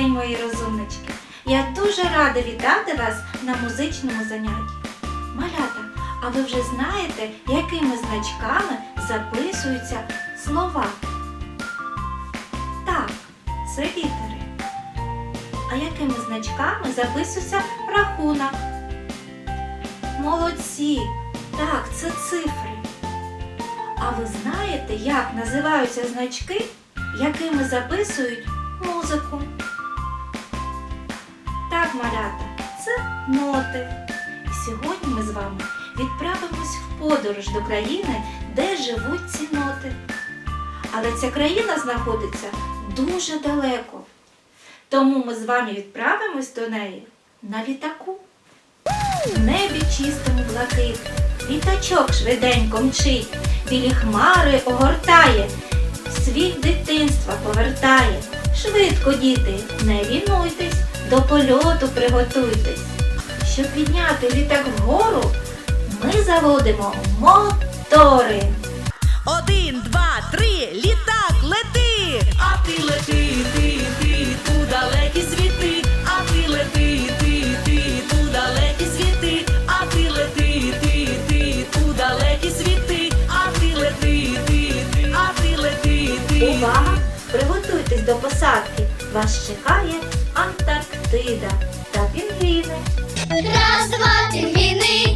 день, мої розумнички! Я дуже рада вітати вас на музичному занятті. Малята, а ви вже знаєте, якими значками записуються слова? Так, це літери. А якими значками записується рахунок? Молодці! Так, це цифри. А ви знаєте, як називаються значки, якими записують музику? Так, малята, це ноти. І сьогодні ми з вами відправимось в подорож до країни, де живуть ці ноти. Але ця країна знаходиться дуже далеко. Тому ми з вами відправимось до неї на літаку. В небі чистому блакит, літачок швиденько мчить, білі хмари огортає, світ дитинства повертає. Швидко, діти, не лінуйтесь, до польоту приготуйтесь. Щоб підняти літак вгору, ми заводимо мотори. Один, два, три, літак, лети! А ти лети, ти, ти, у далекі світи, а ти лети, ти, ти, у далекі світи, а ти лети, ти, ти, у далекі світи, а ти лети, ти, ти, а ти лети, ти. Увага! Приготуйтесь до посадки. Вас чекає Антарктида та пінгвіни. Раз, два, пінгвіни,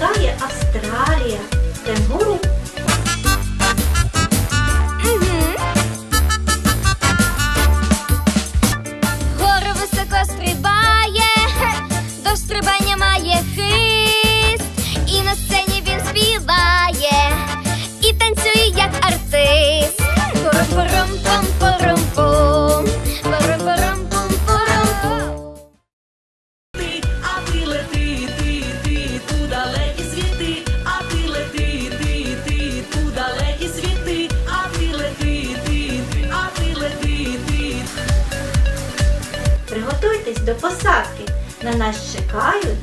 На нас до посадки. На нас чекають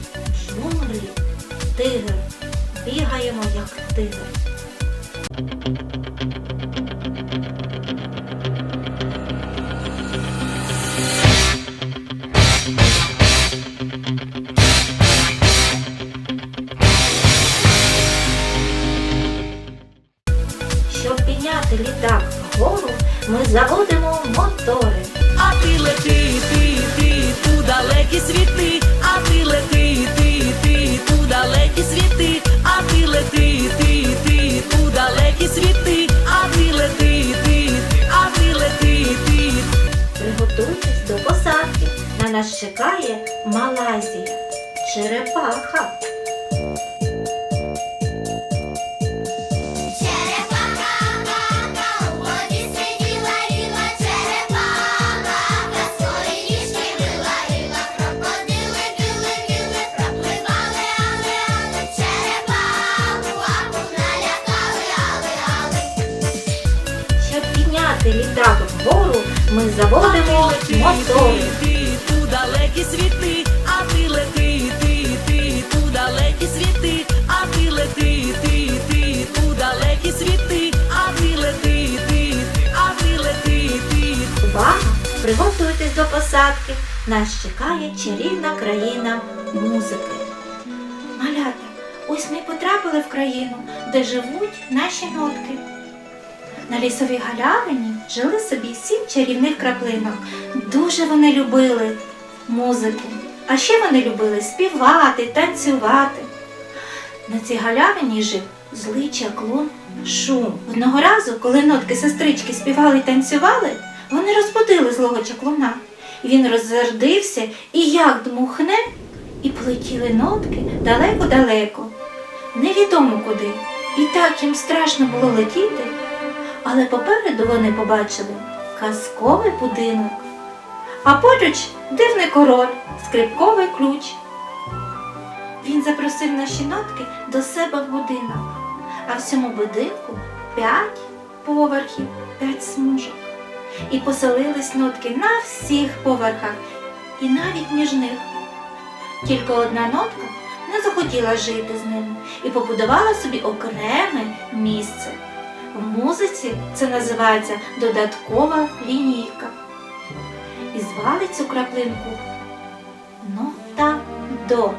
джунглі. Тигр. Бігаємо як тигр. Щоб підняти літак вгору, ми заводимо мотори. Посадки. Нас чекає чарівна країна музики. Малята, ось ми потрапили в країну, де живуть наші нотки. На лісовій галявині жили собі сім чарівних краплинок. Дуже вони любили музику. А ще вони любили співати, танцювати. На цій галявині жив злий чаклун шум. Одного разу, коли нотки сестрички співали й танцювали, вони розбудили злого чаклуна. Він розсердився і як дмухне, і полетіли нотки далеко-далеко. Невідомо куди. І так їм страшно було летіти, але попереду вони побачили казковий будинок, а поруч дивний король, скрипковий ключ. Він запросив наші нотки до себе в будинок, а в цьому будинку п'ять поверхів, п'ять смужок. І поселились нотки на всіх поверхах, і навіть між них. Тільки одна нотка не захотіла жити з ними і побудувала собі окреме місце. В музиці це називається додаткова лінійка. І звали цю краплинку нота до.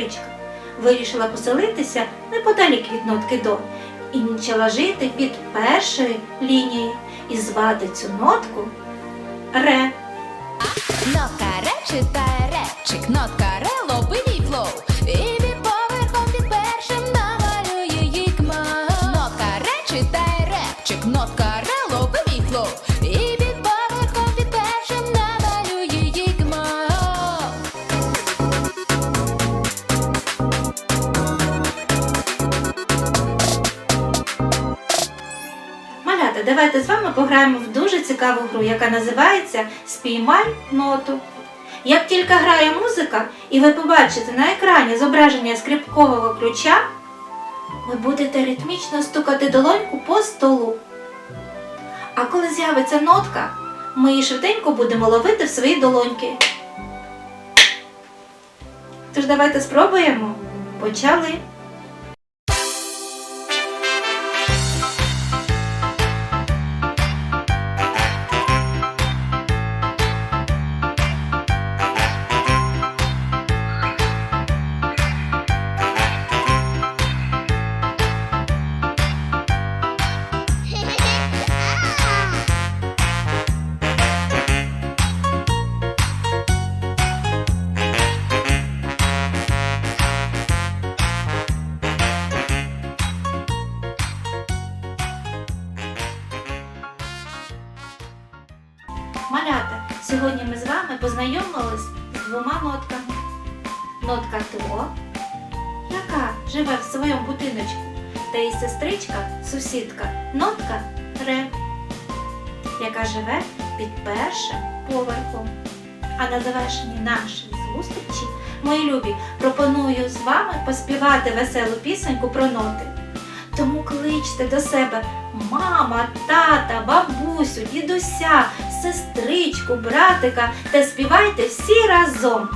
Сестричка вирішила поселитися неподалік від нотки до і почала жити під першою лінією і звати цю нотку ре. Нотка ре читає речик, нотка ре лобить флоу. Давайте з вами пограємо в дуже цікаву гру, яка називається Спіймай ноту. Як тільки грає музика, і ви побачите на екрані зображення скрипкового ключа, ви будете ритмічно стукати долоньку по столу. А коли з'явиться нотка, ми її швиденько будемо ловити в свої долоньки. Тож давайте спробуємо. Почали. Сьогодні ми з вами познайомились з двома нотками. Нотка до, яка живе в своєму будиночку, та її сестричка, сусідка, нотка ре, яка живе під першим поверхом. А на завершенні нашої зустрічі, мої любі, пропоную з вами поспівати веселу пісеньку про ноти. Тому кличте до себе мама, тата, бабусю, дідуся, сестричку, братика та співайте всі разом.